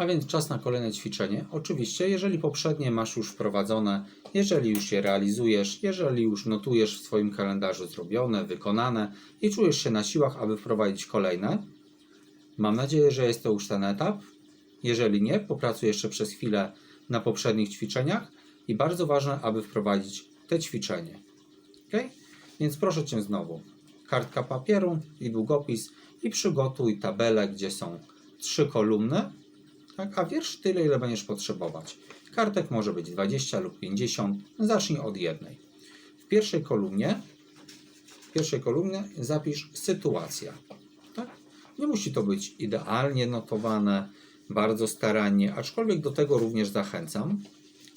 A więc czas na kolejne ćwiczenie. Oczywiście, jeżeli poprzednie masz już wprowadzone, jeżeli już je realizujesz, jeżeli już notujesz w swoim kalendarzu zrobione, wykonane i czujesz się na siłach, aby wprowadzić kolejne, mam nadzieję, że jest to już ten etap. Jeżeli nie, popracuj jeszcze przez chwilę na poprzednich ćwiczeniach i bardzo ważne, aby wprowadzić te ćwiczenie. Ok? Więc proszę Cię znowu, kartka papieru i długopis i przygotuj tabelę, gdzie są trzy kolumny, tak? a wiersz tyle, ile będziesz potrzebować. Kartek może być 20 lub 50, zacznij od jednej. W pierwszej kolumnie, w pierwszej kolumnie zapisz sytuacja. Tak? Nie musi to być idealnie notowane, bardzo starannie, aczkolwiek do tego również zachęcam,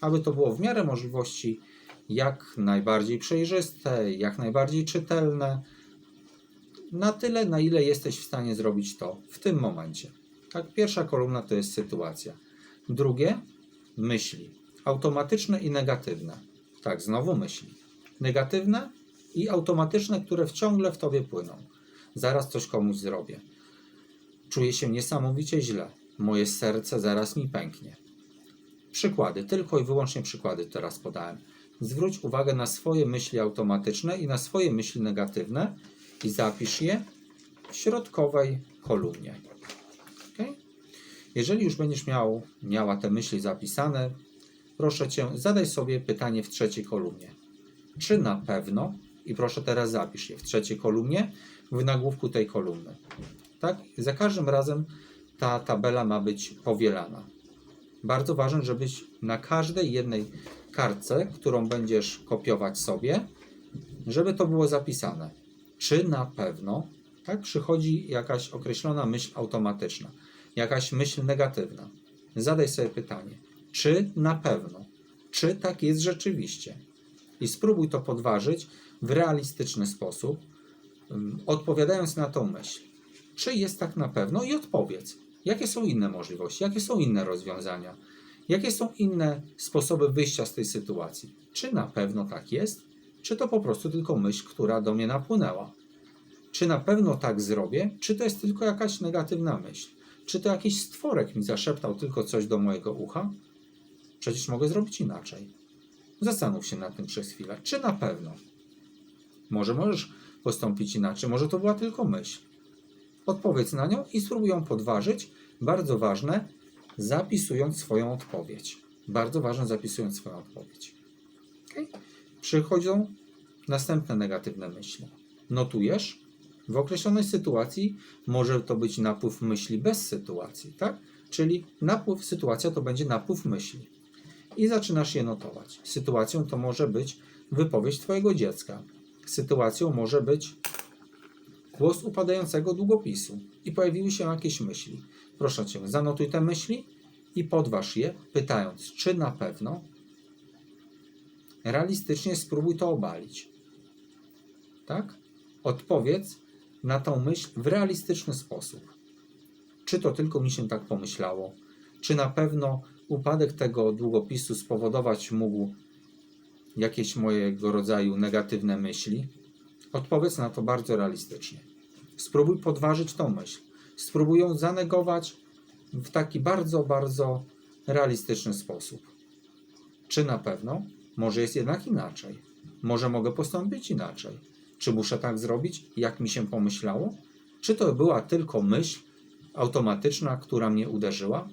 aby to było w miarę możliwości jak najbardziej przejrzyste, jak najbardziej czytelne, na tyle, na ile jesteś w stanie zrobić to w tym momencie. Tak, pierwsza kolumna to jest sytuacja. Drugie, myśli. Automatyczne i negatywne. Tak, znowu myśli. Negatywne i automatyczne, które ciągle w tobie płyną. Zaraz coś komuś zrobię. Czuję się niesamowicie źle. Moje serce zaraz mi pęknie. Przykłady, tylko i wyłącznie przykłady teraz podałem. Zwróć uwagę na swoje myśli automatyczne i na swoje myśli negatywne i zapisz je w środkowej kolumnie. Jeżeli już będziesz miał, miała te myśli zapisane, proszę Cię, zadaj sobie pytanie w trzeciej kolumnie. Czy na pewno, i proszę teraz zapisz je w trzeciej kolumnie, w nagłówku tej kolumny. Tak? Za każdym razem ta tabela ma być powielana. Bardzo ważne, żebyś na każdej jednej kartce, którą będziesz kopiować sobie, żeby to było zapisane. Czy na pewno tak, przychodzi jakaś określona myśl automatyczna, jakaś myśl negatywna. Zadaj sobie pytanie, czy na pewno, czy tak jest rzeczywiście. I spróbuj to podważyć w realistyczny sposób, ym, odpowiadając na tą myśl. Czy jest tak na pewno i odpowiedz, jakie są inne możliwości, jakie są inne rozwiązania, jakie są inne sposoby wyjścia z tej sytuacji. Czy na pewno tak jest, czy to po prostu tylko myśl, która do mnie napłynęła czy na pewno tak zrobię, czy to jest tylko jakaś negatywna myśl? Czy to jakiś stworek mi zaszeptał tylko coś do mojego ucha? Przecież mogę zrobić inaczej. Zastanów się nad tym przez chwilę. Czy na pewno? Może możesz postąpić inaczej, może to była tylko myśl. Odpowiedz na nią i spróbuj ją podważyć. Bardzo ważne, zapisując swoją odpowiedź. Bardzo ważne, zapisując swoją odpowiedź. Okay? Przychodzą następne negatywne myśli. Notujesz, w określonej sytuacji może to być napływ myśli bez sytuacji, tak? Czyli napływ, sytuacja to będzie napływ myśli. I zaczynasz je notować. Sytuacją to może być wypowiedź Twojego dziecka. Sytuacją może być głos upadającego długopisu. I pojawiły się jakieś myśli. Proszę Cię, zanotuj te myśli i podważ je, pytając, czy na pewno realistycznie spróbuj to obalić. Tak? Odpowiedz na tą myśl w realistyczny sposób. Czy to tylko mi się tak pomyślało? Czy na pewno upadek tego długopisu spowodować mógł jakieś mojego rodzaju negatywne myśli? Odpowiedz na to bardzo realistycznie. Spróbuj podważyć tą myśl. Spróbuj ją zanegować w taki bardzo, bardzo realistyczny sposób. Czy na pewno? Może jest jednak inaczej. Może mogę postąpić inaczej. Czy muszę tak zrobić, jak mi się pomyślało? Czy to była tylko myśl automatyczna, która mnie uderzyła?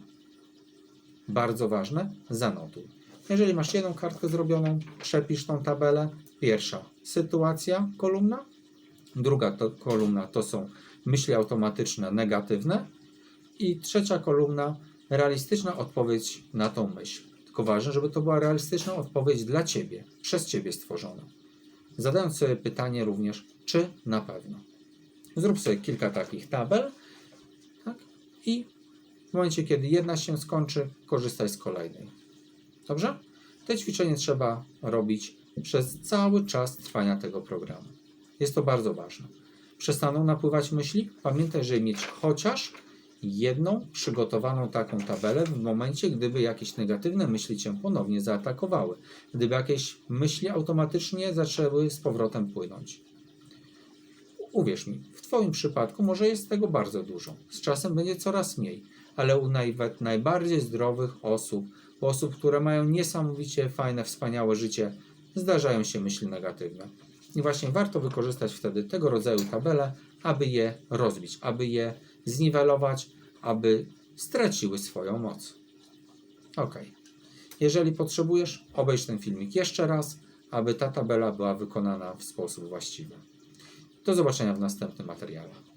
Bardzo ważne, zanotuj. Jeżeli masz jedną kartkę zrobioną, przepisz tą tabelę. Pierwsza sytuacja, kolumna. Druga to, kolumna to są myśli automatyczne, negatywne. I trzecia kolumna, realistyczna odpowiedź na tą myśl. Tylko ważne, żeby to była realistyczna odpowiedź dla Ciebie, przez Ciebie stworzona zadając sobie pytanie również, czy na pewno. Zrób sobie kilka takich tabel tak? i w momencie, kiedy jedna się skończy, korzystaj z kolejnej. Dobrze? Te ćwiczenie trzeba robić przez cały czas trwania tego programu. Jest to bardzo ważne. Przestaną napływać myśli? Pamiętaj, żeby mieć chociaż jedną przygotowaną taką tabelę w momencie, gdyby jakieś negatywne myśli cię ponownie zaatakowały, gdyby jakieś myśli automatycznie zaczęły z powrotem płynąć. Uwierz mi, w Twoim przypadku może jest tego bardzo dużo, z czasem będzie coraz mniej, ale u nawet najbardziej zdrowych osób, u osób, które mają niesamowicie fajne, wspaniałe życie, zdarzają się myśli negatywne. I właśnie warto wykorzystać wtedy tego rodzaju tabele, aby je rozbić, aby je zniwelować, aby straciły swoją moc. Ok. Jeżeli potrzebujesz, obejrz ten filmik jeszcze raz, aby ta tabela była wykonana w sposób właściwy. Do zobaczenia w następnym materiale.